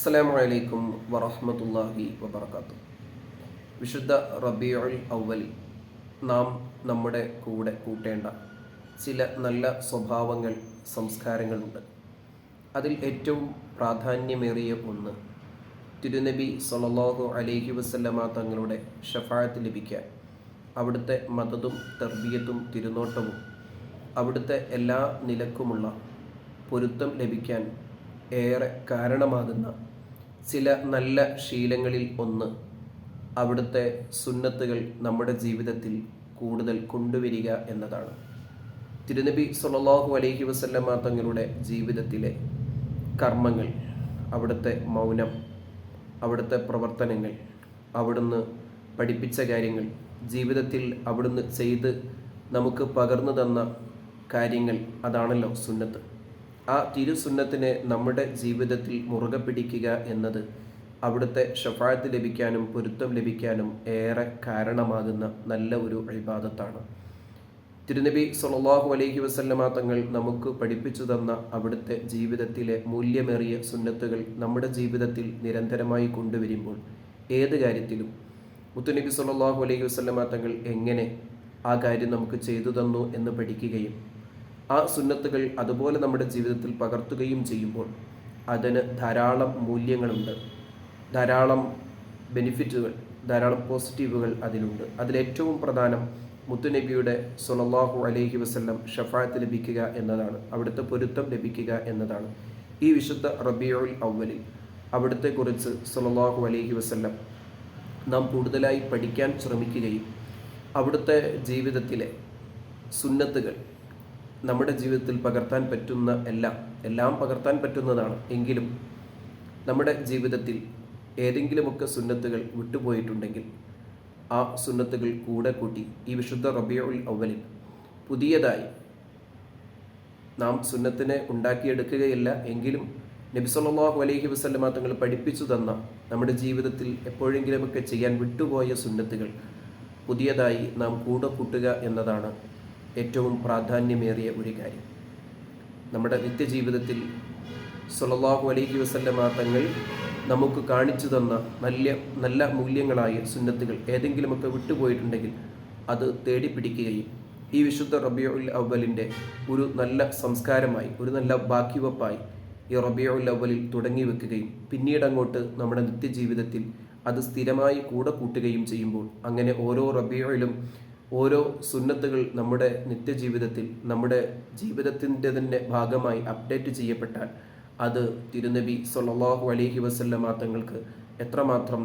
അസ്സലാമു അലൈക്കും വറഹ്മത്തുള്ളാഹി വബർക്കാത്തു വിശുദ്ധ റബിയുൽ അവൽ നാം നമ്മുടെ കൂടെ കൂട്ടേണ്ട ചില നല്ല സ്വഭാവങ്ങൾ സംസ്കാരങ്ങളുണ്ട്. അതിൽ ഏറ്റവും പ്രാധാന്യമേറിയ ഒന്ന് തിരുനബി സല്ലല്ലാഹു അലൈഹി വസല്ലമ തങ്ങളുടെ ഷഫായത്ത് ലഭിക്കാൻ അവിടുത്തെ മതതും തർബിയത്തും തിരുനോട്ടവും അവിടുത്തെ എല്ലാ നിലക്കുമുള്ള പൊരുത്തം ലഭിക്കാൻ ഏറെ കാരണമാകുന്ന ചില നല്ല ശീലങ്ങളിൽ ഒന്ന് അവിടുത്തെ സുന്നത്തുകൾ നമ്മുടെ ജീവിതത്തിൽ കൂടുതൽ കൊണ്ടുവരിക എന്നതാണ്. തിരുനബി സല്ലല്ലാഹു അലൈഹി വസല്ലമ തങ്ങളുടെ ജീവിതത്തിലെ കർമ്മങ്ങൾ അവിടുത്തെ മൗനം അവിടുത്തെ പ്രവർത്തനങ്ങൾ അവിടുന്ന് പഠിപ്പിച്ച കാര്യങ്ങൾ ജീവിതത്തിൽ അവിടുന്ന് ചെയ്ത് നമുക്ക് പകർന്നു തന്ന കാര്യങ്ങൾ അതാണല്ലോ സുന്നത്ത്. ആ തിരുസുന്നത്തിനെ നമ്മുടെ ജീവിതത്തിൽ മുറുകെ പിടിക്കുക എന്നത് അവിടുത്തെ ഷഫായത്ത് ലഭിക്കാനും പൊരുത്തം ലഭിക്കാനും ഏറെ കാരണമാകുന്ന നല്ല ഒരു അഴിബാദത്താണ് തിരുനബി സൊല്ലാഹു അലൈഹി വസല്ലമ തങ്ങൾ നമുക്ക് പഠിപ്പിച്ചു തന്ന അവിടുത്തെ ജീവിതത്തിലെ മൂല്യമേറിയ സുന്നത്തുകൾ നമ്മുടെ ജീവിതത്തിൽ നിരന്തരമായി കൊണ്ടുവരുമ്പോൾ ഏത് കാര്യത്തിലും മുത്തുനബി സൊല്ലാഹു അലൈഹി വസല്ലമ തങ്ങൾ എങ്ങനെ ആ കാര്യം നമുക്ക് ചെയ്തു തന്നു എന്ന് പഠിക്കുകയും ആ സുന്നത്തുകൾ അതുപോലെ നമ്മുടെ ജീവിതത്തിൽ പകർത്തുകയും ചെയ്യുമ്പോൾ അതിന് ധാരാളം മൂല്യങ്ങളുണ്ട്. ധാരാളം ബെനിഫിറ്റുകൾ ധാരാളം പോസിറ്റീവുകൾ അതിലുണ്ട്. അതിലേറ്റവും പ്രധാനം മുത്തുനബിയുടെ സൊലല്ലാഹു അലൈഹി വസ്ല്ലം ഷഫായത്ത് ലഭിക്കുക എന്നതാണ്. അവിടുത്തെ പൊരുത്തം ലഭിക്കുക എന്നതാണ്. ഈ വിശുദ്ധ റബിയോൽ അവലിൽ അവിടുത്തെക്കുറിച്ച് സൊലല്ലാഹു അലൈഹി വസ്ല്ലം നാം കൂടുതലായി പഠിക്കാൻ ശ്രമിക്കുകയും അവിടുത്തെ ജീവിതത്തിലെ സുന്നത്തുകൾ നമ്മുടെ ജീവിതത്തിൽ പകർത്താൻ പറ്റുന്ന എല്ലാം എല്ലാം പകർത്താൻ പറ്റുന്നതാണ്. എങ്കിലും നമ്മുടെ ജീവിതത്തിൽ ഏതെങ്കിലുമൊക്കെ സുന്നത്തുകൾ വിട്ടുപോയിട്ടുണ്ടെങ്കിൽ ആ സുന്നത്തുകൾ കൂടെ കൂട്ടി ഈ വിശുദ്ധ റബിയുൽ അവലിൽ പുതിയതായി നാം സുന്നത്തിനെ ഉണ്ടാക്കിയെടുക്കുകയില്ല. എങ്കിലും നബിസല്ലാഹു അലൈഹി വസ്ലമ തങ്ങൾ പഠിപ്പിച്ചു തന്ന നമ്മുടെ ജീവിതത്തിൽ എപ്പോഴെങ്കിലുമൊക്കെ ചെയ്യാൻ വിട്ടുപോയ സുന്നത്തുകൾ പുതിയതായി നാം കൂടെ കൂട്ടുക എന്നതാണ് ഏറ്റവും പ്രാധാന്യമേറിയ ഒരു കാര്യം. നമ്മുടെ നിത്യജീവിതത്തിൽ സുലല്ലാഹു അലൈഹി വസല്ലമ തങ്ങൾ നമുക്ക് കാണിച്ചു തന്ന നല്ല നല്ല മൂല്യങ്ങളായ സുന്നത്തുകൾ ഏതെങ്കിലുമൊക്കെ വിട്ടുപോയിട്ടുണ്ടെങ്കിൽ അത് തേടിപ്പിടിക്കുകയും ഈ വിശുദ്ധ റബിയുൽ അവലിന്റെ ഒരു നല്ല സംസ്കാരമായി ഒരു നല്ല ബാക്കിവപ്പായി ഈ റബിയുൽ അവലിൽ തുടങ്ങി വെക്കുകയും പിന്നീട് അങ്ങോട്ട് നമ്മുടെ നിത്യജീവിതത്തിൽ അത് സ്ഥിരമായി കൂടെ കൂട്ടുകയും ചെയ്യുമ്പോൾ അങ്ങനെ ഓരോ റബിയുയിലും ഓരോ സുന്നത്തുകൾ നമ്മുടെ നിത്യജീവിതത്തിൽ നമ്മുടെ ജീവിതത്തിന്റെ തന്നെ ഭാഗമായി അപ്ഡേറ്റ് ചെയ്യപ്പെട്ടാൽ അത് തിരുനബി സൊല്ലാഹു അലഹി വസല്ലമ തങ്ങൾക്ക് എത്രമാത്രം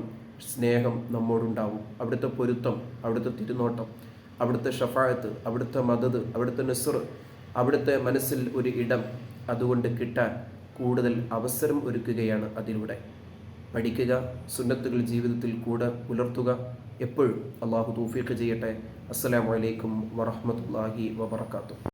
സ്നേഹം നമ്മോടുണ്ടാവും. അവിടുത്തെ പൊരുത്തം അവിടുത്തെ തിരുനോട്ടം അവിടുത്തെ ഷഫായത്ത് അവിടുത്തെ മദത് അവിടുത്തെ നെസുർ അവിടുത്തെ മനസ്സിൽ ഒരു ഇടം അതുകൊണ്ട് കിട്ടാൻ കൂടുതൽ അവസരം ഒരുക്കുകയാണ് അതിലൂടെ. പഠിക്കുക സുന്നത്തുകൾ ജീവിതത്തിൽ കൂടെ പുലർത്തുക. എപ്പോഴും അള്ളാഹു തൂഫീഖ് ചെയ്യട്ടെ. അസ്സലാമു അലൈക്കും വറഹ്മത്തുള്ളാഹി വബറകാതുഹു.